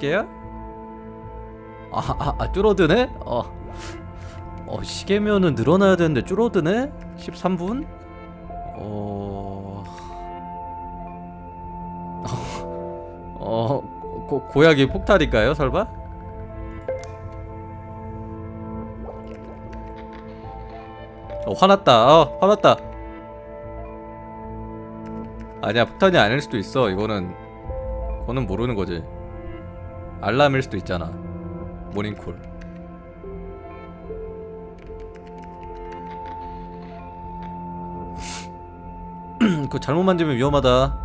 시계야? 아, 아, 아 줄어드네? 어. 어 시계면은 늘어나야 되는데 줄어드네? 13분? 어... 어... 고, 고약이 폭탄일까요 설마? 어 화났다 어 화났다 아니야 폭탄이 아닐 수도 있어 이거는 그거는 모르는 거지 알람일 수도 있잖아. 모닝콜. 그거 잘못 만지면 위험하다.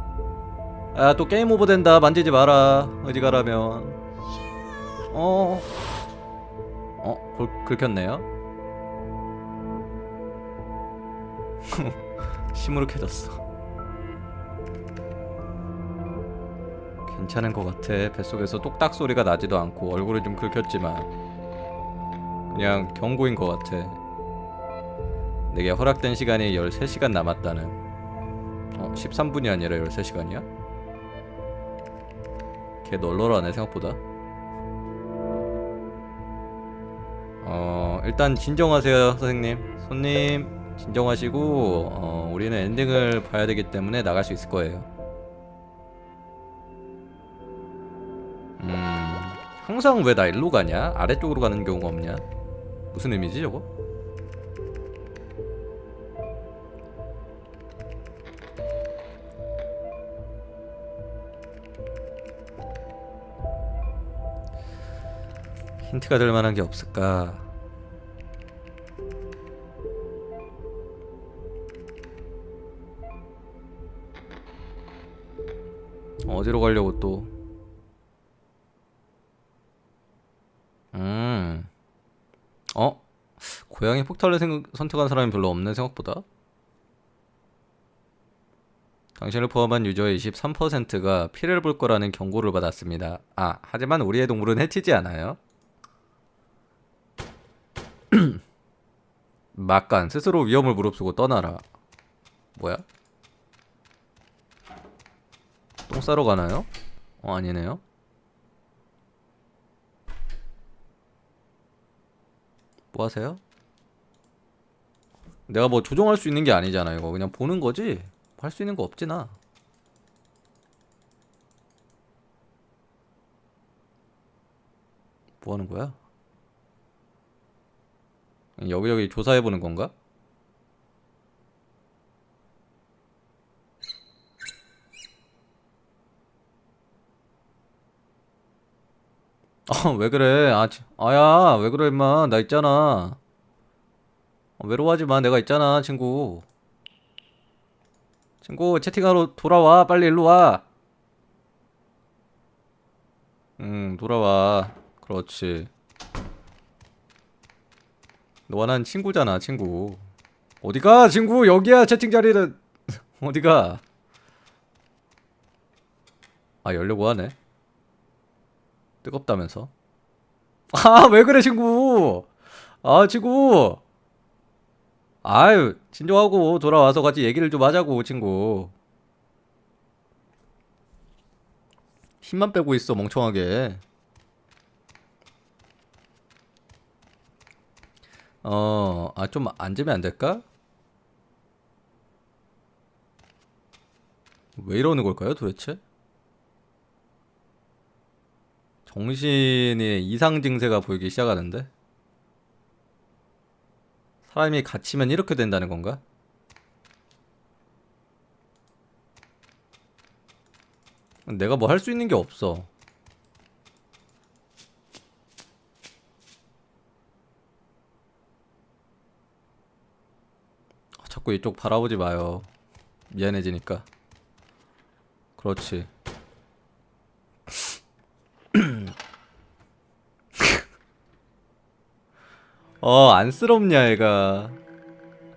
아 또 게임 오버 된다. 만지지 마라. 어디 가라면. 어... 어? 불, 긁혔네요. 시무룩해졌어 괜찮은 것 같아. 뱃속에서 똑딱 소리가 나지도 않고 얼굴이 좀 긁혔지만 그냥 경고인 것 같아. 내게 허락된 시간이 13시간 남았다는. 어? 13분이 아니라 13시간이야? 걔 널널하네 생각보다. 어 일단 진정하세요 선생님. 손님 진정하시고 어 우리는 엔딩을 봐야 되기 때문에 나갈 수 있을 거예요 항상 왜 나 일로 가냐 아래쪽으로 가는 경우가 없냐 무슨 의미지 저거 힌트가 될 만한 게 없을까? 어디로 가려고 또? 음, 어? 고양이 폭탄을 생- 선택한 사람이 별로 없네 생각보다. 당신을 포함한 유저의 23%가 피해를 볼 거라는 경고를 받았습니다. 아, 하지만 우리의 동물은 해치지 않아요. 막간 스스로 위험을 무릅쓰고 떠나라. 뭐야? 똥 싸러 가나요? 어 아니네요. 뭐 하세요? 내가 뭐 조종할 수 있는 게 아니잖아 이거 그냥 보는 거지 할 수 있는 거 없지 나 뭐 하는 거야? 여기저기 조사해 보는 건가? 아, 왜 그래? 아, 지- 아야, 왜 그래, 임마. 나 있잖아. 어, 외로워하지 마. 내가 있잖아, 친구. 친구, 채팅하러 돌아와. 빨리 일로 와. 응, 돌아와. 그렇지. 너와 난 친구잖아, 친구. 어디가, 친구? 여기야, 채팅 자리는. 어디가? 아, 열려고 하네. 뜨겁다면서? 아, 왜 그래, 친구? 아, 친구. 아유, 진정하고 돌아와서 같이 얘기를 좀 하자고, 친구. 힘만 빼고 있어, 멍청하게. 어, 아, 좀 앉으면 안 될까? 왜 이러는 걸까요, 도대체? 정신에 이상 증세가 보이기 시작하는데? 사람이 갇히면 이렇게 된다는 건가? 내가 뭐 할 수 있는 게 없어. 아, 자꾸 이쪽 바라보지 마요. 미안해지니까. 그렇지. 어, 안쓰럽냐, 얘가.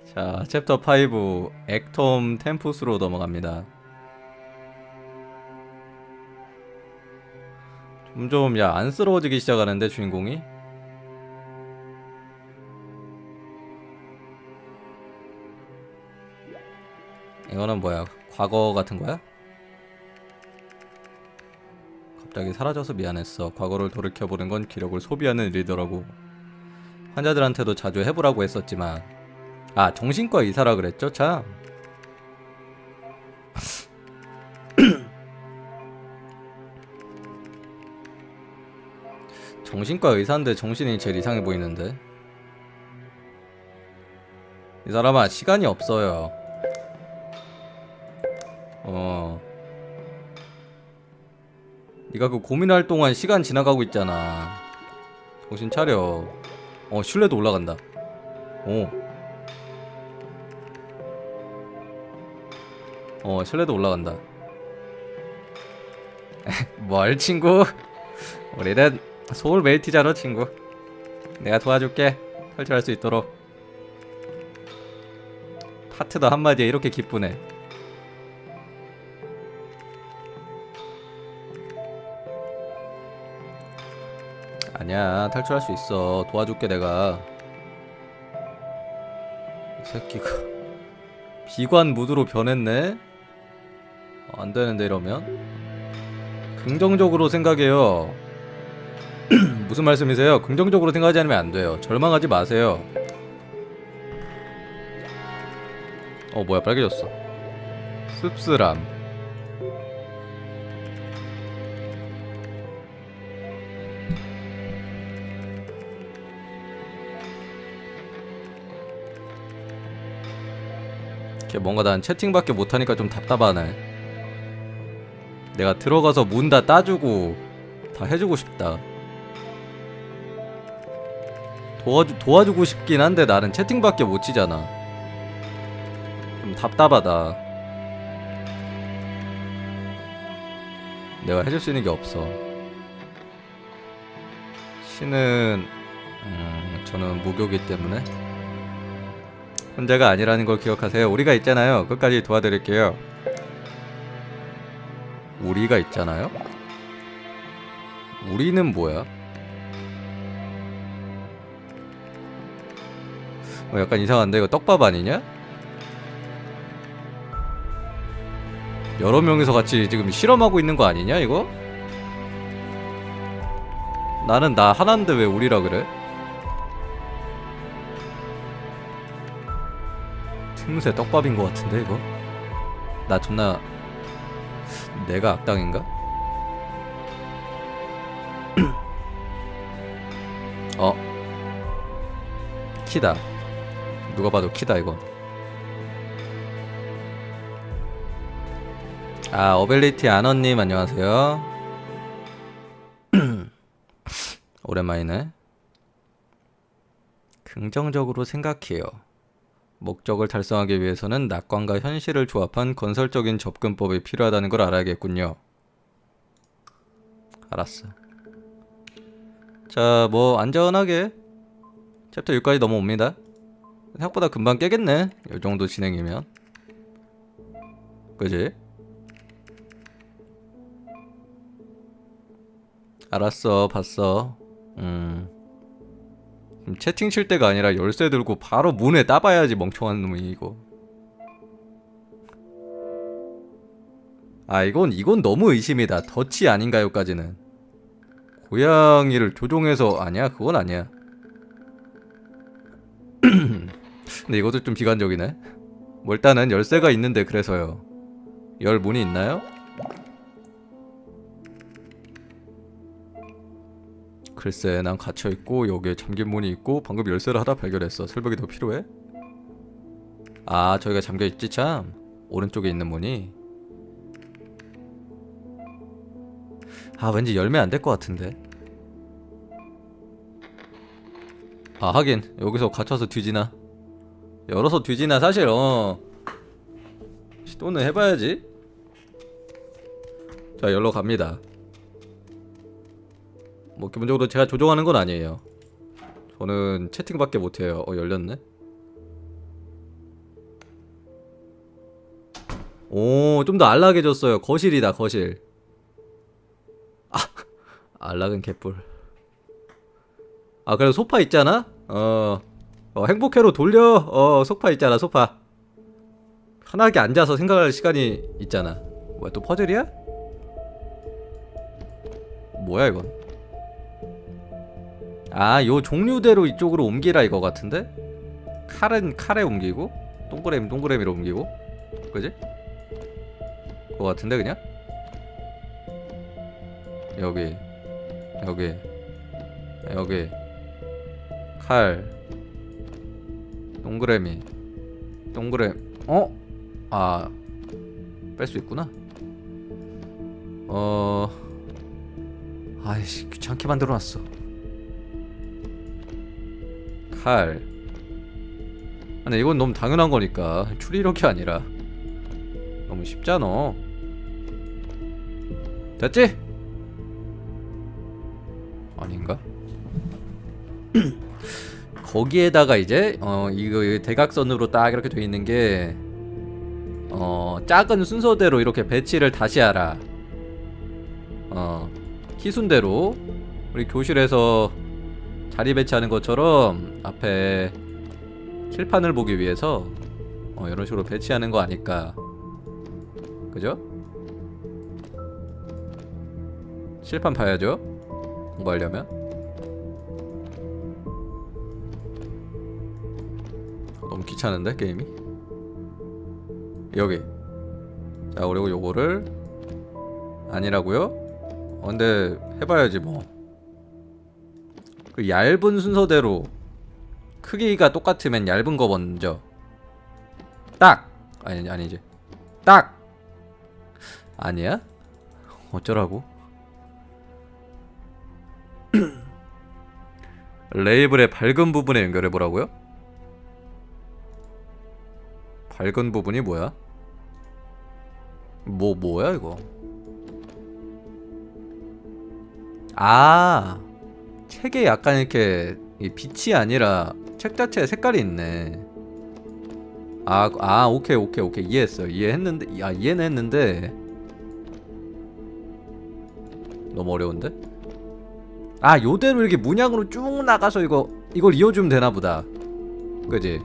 자, 챕터 5, 액톰 템푸스로 넘어갑니다. 점점, 야, 안쓰러워지기 시작하는데, 주인공이? 이거는 뭐야? 과거 같은 거야? 갑자기 사라져서 미안했어. 과거를 돌이켜보는 건 기력을 소비하는 일이더라고. 환자들한테도 자주 해보라고 했었지만. 아 정신과 의사라 그랬죠? 참. 정신과 의사인데 정신이 제일 이상해 보이는데. 이 사람아 시간이 없어요. 어. 네가 그 고민할 동안 시간 지나가고 있잖아. 정신 차려 어 신뢰도 올라간다. 오. 어 신뢰도 올라간다. 뭘 친구? 우리는 소울 멜티자로 친구. 내가 도와줄게. 탈출할 수 있도록. 파트너 한마디에 이렇게 기쁘네 아니야 탈출할 수 있어 도와줄게 내가 이 새끼가 비관 무드로 변했네 어, 안 되는데 이러면 긍정적으로 생각해요 무슨 말씀이세요? 긍정적으로 생각하지 않으면 안 돼요. 절망하지 마세요. 어 뭐야 빨개졌어. 씁쓸함. 걔 뭔가 난 채팅밖에 못하니까 좀 답답하네. 내가 들어가서 문 다 따주고 다 해주고 싶다. 도와주, 도와주고 싶긴 한데 나는 채팅밖에 못 치잖아. 좀 답답하다. 내가 해줄 수 있는 게 없어. 신은 음, 저는 무교기 때문에 혼자가 아니라는 걸 기억하세요. 우리가 있잖아요. 끝까지 도와드릴게요. 우리가 있잖아요. 우리는 뭐야? 어, 약간 이상한데 이거 떡밥 아니냐? 여러 명이서 같이 지금 실험하고 있는 거 아니냐 이거? 나는 나 하나인데 왜 우리라 그래? 틈새 떡밥인 것 같은데 이거? 나 존나 내가 악당인가? 어. 키다. 누가 봐도 키다 이거. 아 어벨리티 아너님 안녕하세요. 오랜만이네. 긍정적으로 생각해요 목적을 달성하기 위해서는 낙관과 현실을 조합한 건설적인 접근법이 필요하다는 걸 알아야겠군요 알았어 자 뭐 안전하게 챕터 6까지 넘어옵니다 생각보다 금방 깨겠네. 이 정도 진행이면. 그지? 알았어, 봤어. 음. 지금 채팅 칠 때가 아니라 열쇠 들고 바로 문에 따봐야지 멍청한 놈이 이거. 아 이건 이건 너무 의심이다. 덫이 아닌가요까지는. 고양이를 조종해서 아니야 그건 아니야. 근데 이것도 좀 비관적이네. 뭐 일단은 열쇠가 있는데 그래서요. 열 문이 있나요? 글쎄 난 갇혀 있고 여기에 잠긴 문이 있고 방금 열쇠를 하다 발견했어. 설명이 더 필요해? 아 저희가 잠겨 있지 참. 오른쪽에 있는 문이. 아 왠지 열면 안 될 것 같은데. 아 하긴 여기서 갇혀서 뒤지나. 열어서 뒤지나 사실 어 시도는 해봐야지 자 열러 갑니다 뭐 기본적으로 제가 조종하는 건 아니에요 저는 채팅밖에 못해요 어 열렸네 오 좀 더 안락해졌어요 거실이다 거실 아 안락은 개뿔 아 그래도 소파 있잖아 어 어, 행복회로 돌려. 어, 소파 있잖아, 소파. 편하게 앉아서 생각할 시간이 있잖아. 뭐야, 또 퍼즐이야? 뭐야 이건? 아, 요 종류대로 이쪽으로 옮기라 이거 같은데? 칼은 칼에 옮기고 동그라미 동그라미로 옮기고 그지? 그거 같은데 그냥? 여기 여기 여기 칼 동그라미 동그라미 어? 아 뺄 수 있구나 어 아이씨 귀찮게 만들어놨어 칼 근데 이건 너무 당연한 거니까 추리력이 아니라 너무 쉽잖아 됐지? 아닌가? 거기에다가 이제 어 이거 이 대각선으로 딱 이렇게 돼 있는 게 어, 작은 순서대로 이렇게 배치를 다시 하라. 어, 희순대로 우리 교실에서 자리 배치하는 것처럼 앞에 칠판을 보기 위해서 어, 이런 식으로 배치하는 거 아닐까. 그죠? 칠판 봐야죠. 공부하려면. 너무 귀찮은데 게임이? 여기 자 그리고 요거를 아니라고요? 어, 근데 해봐야지 뭐. 그 얇은 순서대로 크기가 똑같으면 얇은 거 먼저. 딱 아니 아니지. 딱 아니야? 어쩌라고? 레이블의 밝은 부분에 연결해 보라고요? 밝은 부분이 뭐야? 뭐 뭐야 이거? 아 책에 약간 이렇게 이 빛이 아니라 책 자체에 색깔이 있네. 아, 아 오케이 오케이 오케이 이해했어 이해했는데 아 이해는 했는데 너무 어려운데? 아 요대로 이렇게 문양으로 쭉 나가서 이거 이걸 이어주면 되나 보다. 그지?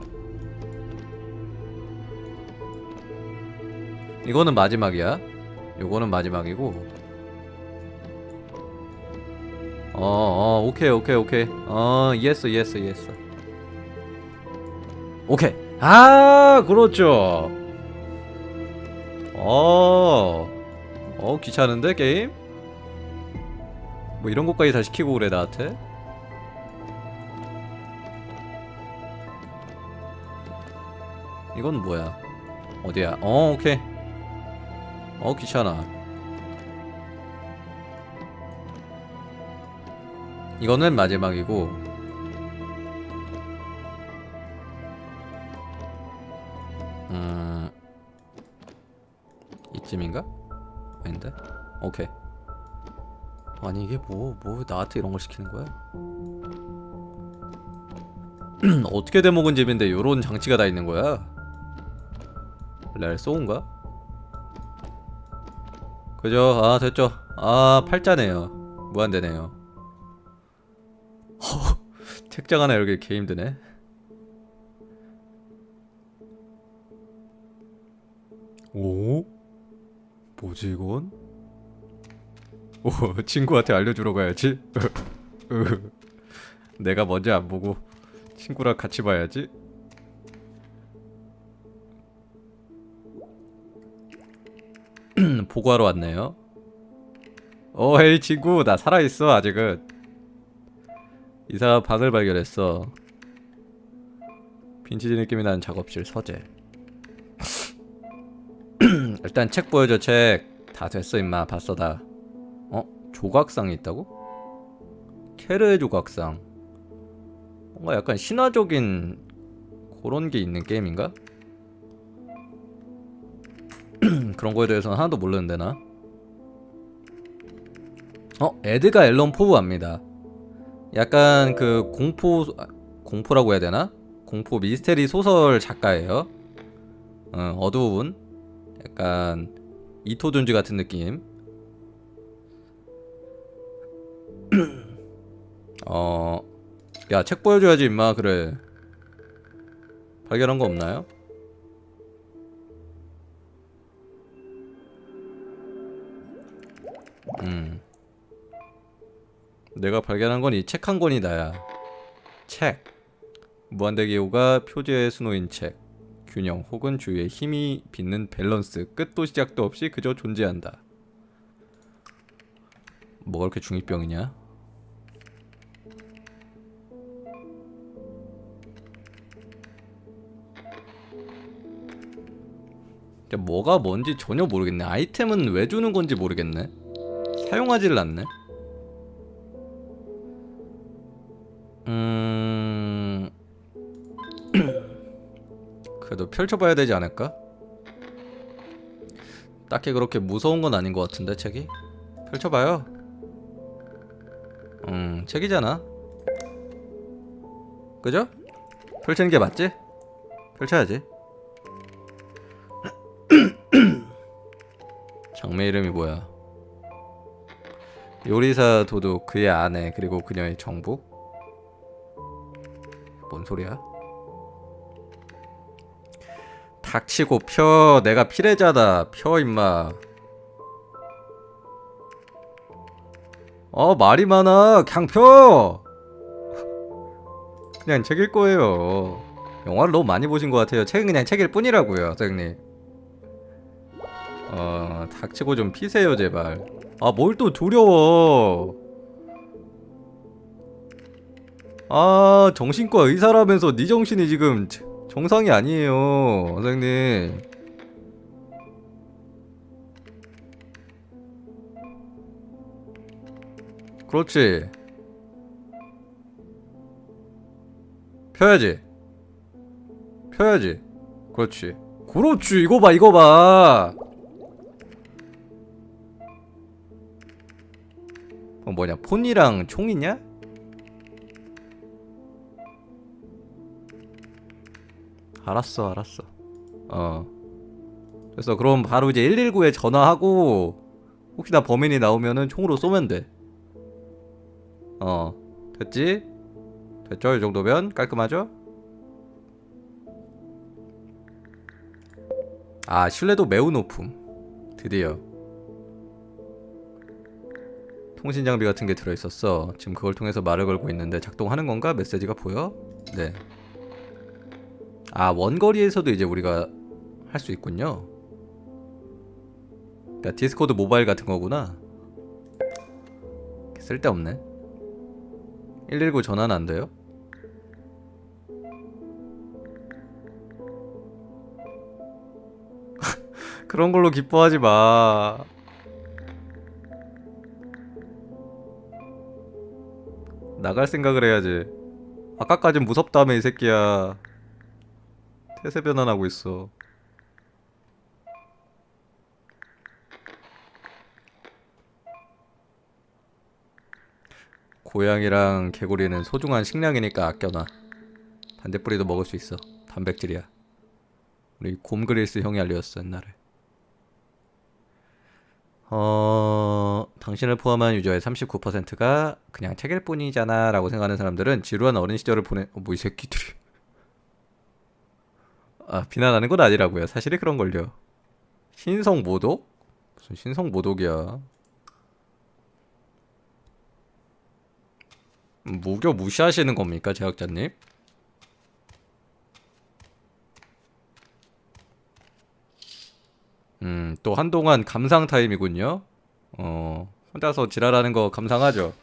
이거는 마지막이야. 요거는 마지막이고. 어, 어, 오케이, 오케이, 오케이. 어, 이해했어, 이해했어, 이해했어. 오케이. 아, 그렇죠. 어, 어, 귀찮은데, 게임? 뭐 이런 것까지 다 시키고 그래, 나한테? 이건 뭐야? 어디야? 어, 오케이. 어 귀찮아 이거는 마지막이고 음 이쯤인가? 아닌데? 오케이 아니 이게 뭐 뭐 나한테 이런 걸 시키는 거야? 어떻게 돼먹은 집인데 요런 장치가 다 있는 거야? 렐 소운가? 그죠? 아 됐죠. 아 팔자네요. 무한대네요. 허, 책장 하나 열기 개 힘드네. 오? 뭐지 이건? 오 친구한테 알려주러 가야지. 내가 먼저 안 보고 친구랑 같이 봐야지. 보고하러 왔네요. 어, 헤이 친구, 나 살아있어 아직은. 이상한 방을 발견했어. 빈티지 느낌이 나는 작업실 서재. 일단 책 보여줘 책. 다 됐어 임마 봤어 다. 어? 조각상이 있다고? 케르의 조각상. 뭔가 약간 신화적인 그런 게 있는 게임인가? 그런 거에 대해서는 하나도 모르는데 나. 어, 에드가 앨런 포브합니다. 약간 그 공포 아, 공포라고 해야 되나? 공포 미스테리 소설 작가예요. 어, 어두운 약간 이토 존지 같은 느낌. 어, 야 책 보여줘야지 임마 그래. 발견한 거 없나요? 음. 내가 발견한 건 이 책 한 권이다야. 책. 무한대기호가 표제의 수노인 책. 균형 혹은 주위에 힘이 빚는 밸런스. 끝도 시작도 없이 그저 존재한다. 뭐가 그렇게 중이병이냐? 뭐가 뭔지 전혀 모르겠네. 아이템은 왜 주는 건지 모르겠네. 사용하지를 않네. 음. 그래도 펼쳐봐야 되지 않을까? 딱히 그렇게 무서운 건 아닌 것 같은데 책이? 펼쳐봐요. 음, 책이잖아. 그죠? 펼치는 게 맞지? 펼쳐야지. 장메 이름이 뭐야? 요리사 도둑 그의 아내 그리고 그녀의 정부? 뭔 소리야? 닥치고 펴. 내가 피래자다. 펴 임마. 어 말이 많아. 그냥 펴. 그냥 책일 거예요. 영화를 너무 많이 보신 것 같아요. 책은 그냥 책일 뿐이라고요 선생님. 어 닥치고 좀 피세요 제발. 아 뭘 또 두려워 아 정신과 의사라면서 네 정신이 지금 저- 정상이 아니에요 선생님. 그렇지. 펴야지. 펴야지. 그렇지. 그렇지. 이거 봐 이거 봐. 어, 뭐냐 폰이랑 총이냐? 알았어 알았어. 어. 그래서 그럼 바로 이제 119에 전화하고 혹시나 범인이 나오면은 총으로 쏘면 돼어. 됐지? 됐죠? 이 정도면? 깔끔하죠? 아 신뢰도 매우 높음. 드디어. 통신 장비 같은 게 들어있었어. 지금 그걸 통해서 말을 걸고 있는데 작동하는 건가? 메시지가 보여? 네 아 원거리에서도 이제 우리가 할 수 있군요. 그러니까 디스코드 모바일 같은 거구나. 쓸데없네. 119 전화는 안 돼요? 그런 걸로 기뻐하지 마. 나갈 생각을 해야지. 아까까진 무섭다며 이 새끼야. 태세 변환하고 있어. 고양이랑 개구리는 소중한 식량이니까 아껴놔. 반대뿌리도 먹을 수 있어. 단백질이야. 우리 곰그리스 형이 알려줬어 옛날에. 어... 당신을 포함한 유저의 39%가 그냥 책일 뿐이잖아 라고 생각하는 사람들은 지루한 어린 시절을 보내... 어, 뭐 이 새끼들이 아 비난하는 건 아니라고요. 사실이 그런 걸요. 신성 모독? 무슨 신성 모독이야? 무교 무시하시는 겁니까, 제작자님? 음, 또 한동안 감상 타임이군요. 어, 혼자서 지랄하는 거 감상하죠.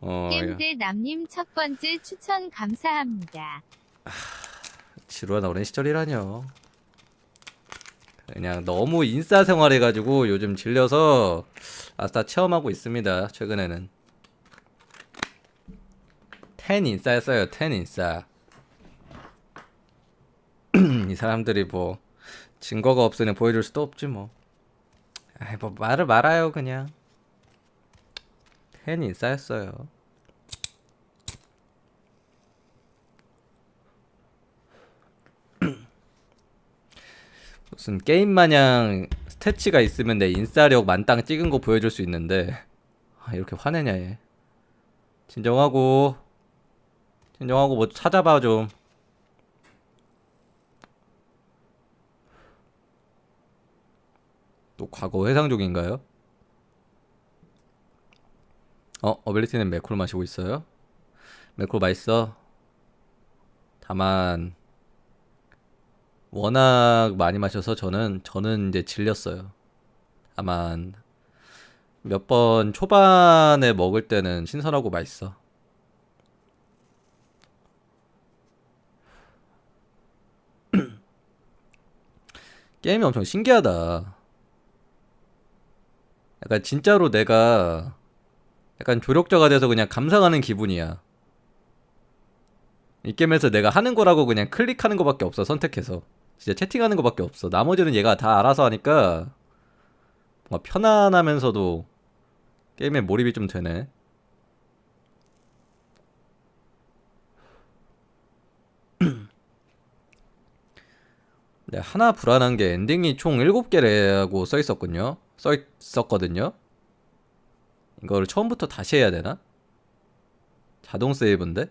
어, 야. 겜들 남님 첫 번째 추천 감사합니다. 지루한 어린 시절이라뇨. 그냥 너무 인싸 생활해가지고 요즘 질려서 아싸 체험하고 있습니다. 최근에는. 텐 인싸였어요. 텐 인싸. 이 사람들이 뭐 증거가 없으니 보여줄 수도 없지 뭐. 아이 뭐 말을 말아요 그냥. 텐 인싸였어요. 무슨 게임 마냥 스태치가 있으면 내 인싸력 만땅 찍은 거 보여줄 수 있는데 아, 이렇게 화내냐 얘 진정하고 진정하고 뭐 찾아봐 좀 또 과거 회상 중인가요? 어, 어빌리티는 매크로 마시고 있어요. 매크로 맛있어. 다만 워낙 많이 마셔서 저는 저는 이제 질렸어요. 다만 몇번 초반에 먹을 때는 신선하고 맛있어. 게임이 엄청 신기하다. 약간 진짜로 내가 약간 조력자가 돼서 그냥 감상하는 기분이야. 이 게임에서 내가 하는 거라고 그냥 클릭하는 거밖에 없어 선택해서 진짜 채팅하는 거밖에 없어 나머지는 얘가 다 알아서 하니까 뭔가 편안하면서도 게임에 몰입이 좀 되네 네, 하나 불안한 게 엔딩이 총 7개라고 써 있었군요 써 있었거든요 이거를 처음부터 다시 해야 되나? 자동 세이브인데?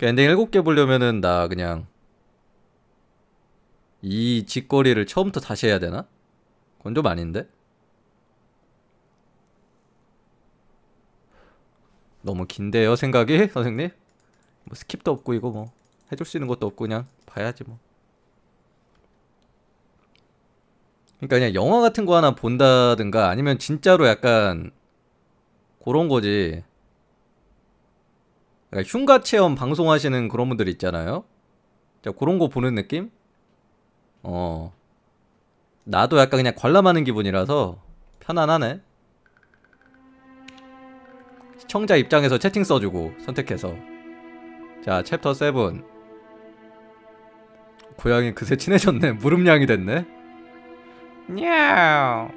그 엔딩 7개 보려면은 나 그냥 이 짓거리를 처음부터 다시 해야 되나? 그건 좀 아닌데? 너무 긴데요 생각이 선생님? 뭐 스킵도 없고 이거 뭐 해줄 수 있는 것도 없고 그냥 봐야지 뭐 그러니까 그냥 영화 같은 거 하나 본다든가 아니면 진짜로 약간 그런 거지 그러니까 흉가 체험 방송하시는 그런 분들 있잖아요. 자, 그런 거 보는 느낌? 어. 나도 약간 그냥 관람하는 기분이라서 편안하네. 시청자 입장에서 채팅 써주고 선택해서. 자, 챕터 7. 고양이 그새 친해졌네. 무릎냥이 됐네. 냐우.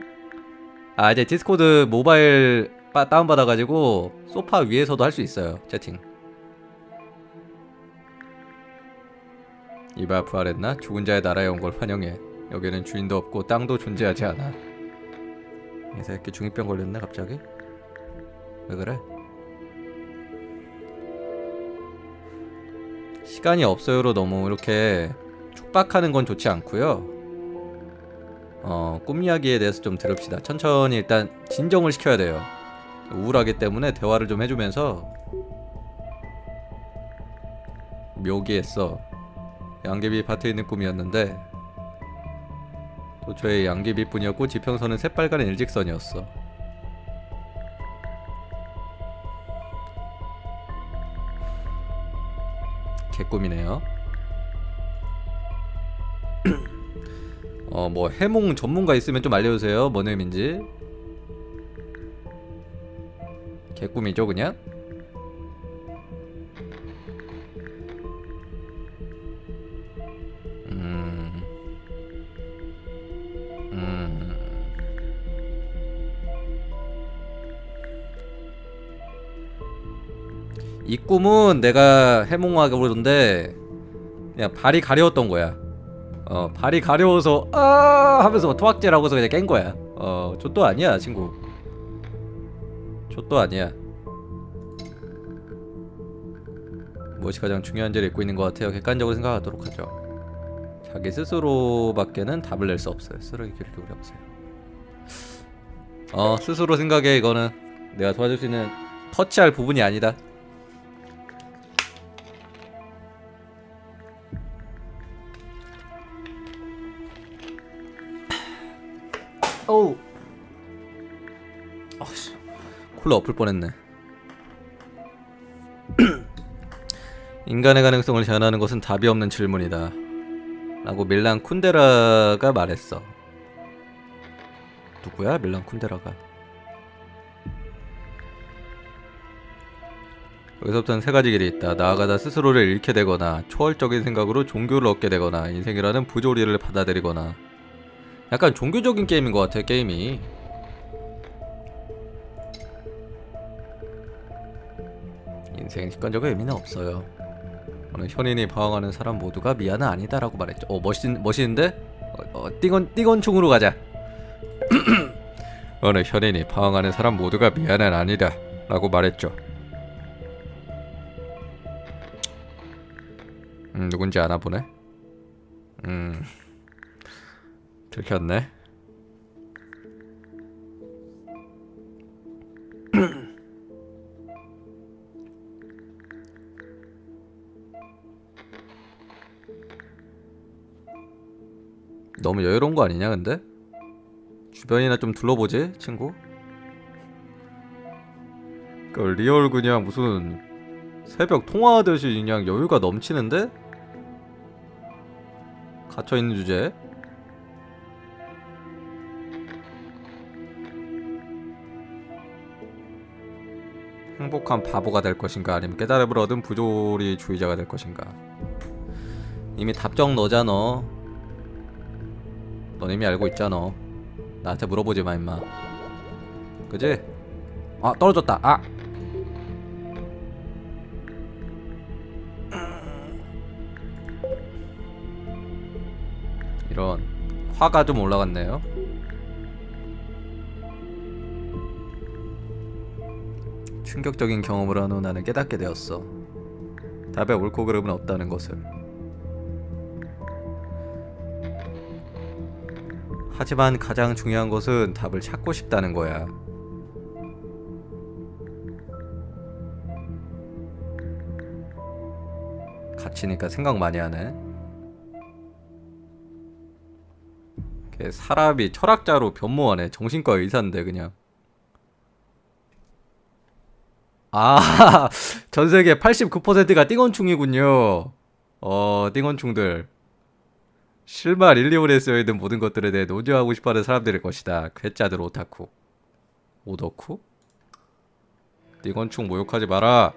아, 이제 디스코드 모바일 빠- 다운받아가지고 소파 위에서도 할 수 있어요. 채팅. 이봐 부활했나? 죽은 자의 나라에 온 걸 환영해. 여기는 주인도 없고 땅도 존재하지 않아. 이 새끼 중이병 걸렸네 갑자기? 왜 그래? 시간이 없어요로 너무 이렇게 촉박하는 건 좋지 않고요. 어, 꿈 이야기에 대해서 좀 들읍시다. 천천히 일단 진정을 시켜야 돼요. 우울하기 때문에 대화를 좀 해주면서 묘기했어. 양귀비 밭에 있는 꿈이었는데 도처에 양귀비 뿐이었고 지평선은 새빨간 일직선이었어. 개꿈이네요. 어 뭐 해몽 전문가 있으면 좀 알려주세요. 뭔 의미인지. 개꿈이죠 그냥? 이 꿈은 내가 해몽하게 그러던데 그냥 발이 가려웠던 거야. 어 발이 가려워서 아 하면서 막 토악질하고서 그냥 깬 거야. 어 좆도 아니야 친구. 좆도 아니야. 무엇이 가장 중요한 죄를 잊고 있는 것 같아요. 객관적으로 생각하도록 하죠. 자기 스스로밖에는 답을 낼 수 없어요. 스스로의 길을 기울여 보세요. 어 스스로 생각해 이거는 내가 도와줄 수 있는 터치할 부분이 아니다. 콜라 엎을 뻔했네. 인간의 가능성을 제한하는 것은 답이 없는 질문이다. 라고 밀란 쿤데라가 말했어. 누구야? 밀란 쿤데라가. 여기서부터는 세 가지 길이 있다. 나아가다 스스로를 잃게 되거나 초월적인 생각으로 종교를 얻게 되거나 인생이라는 부조리를 받아들이거나 약간 종교적인 게임인 것 같아 게임이 인생 직관적인 의미는 없어요. 어느 현인이 방황하는 사람 모두가 미안은 아니다라고 말했죠. 어 멋있, 멋있는데? 어, 어 띵건, 띵건충으로 가자. 어느 현인이 방황하는 사람 모두가 미안은 아니다 라고 말했죠. 음 누군지 아나 보네? 음 들켰네 너무 여유로운 거 아니냐 근데? 주변이나 좀 둘러보지 친구? 그 리얼 그냥 무슨 새벽 통화하듯이 그냥 여유가 넘치는데? 갇혀있는 주제 행복한 바보가 될 것인가 아니면 깨달음을 얻은 부조리 주의자가 될 것인가 이미 답정 너잖아 넌 이미 알고 있잖아. 나한테 물어보지 마 임마. 그지? 아 떨어졌다. 아! 이런 화가 좀 올라갔네요. 충격적인 경험을 한 후 나는 깨닫게 되었어. 답에 옳고 그름은 없다는 것을 하지만 가장 중요한 것은 답을 찾고 싶다는 거야. 갇히니까 생각 많이 하네. 걔 사람이 철학자로 변모하네. 정신과 의사인데 그냥. 아, 전 세계 89%가 띵원충이군요. 어, 띵원충들. 1, 2월에 쓰여있는 모든 것들에 대해 노조하고 싶어하는 사람들일 것이다. 괴짜들 오타쿠. 오덕쿠? 띵원충 모욕하지 마라.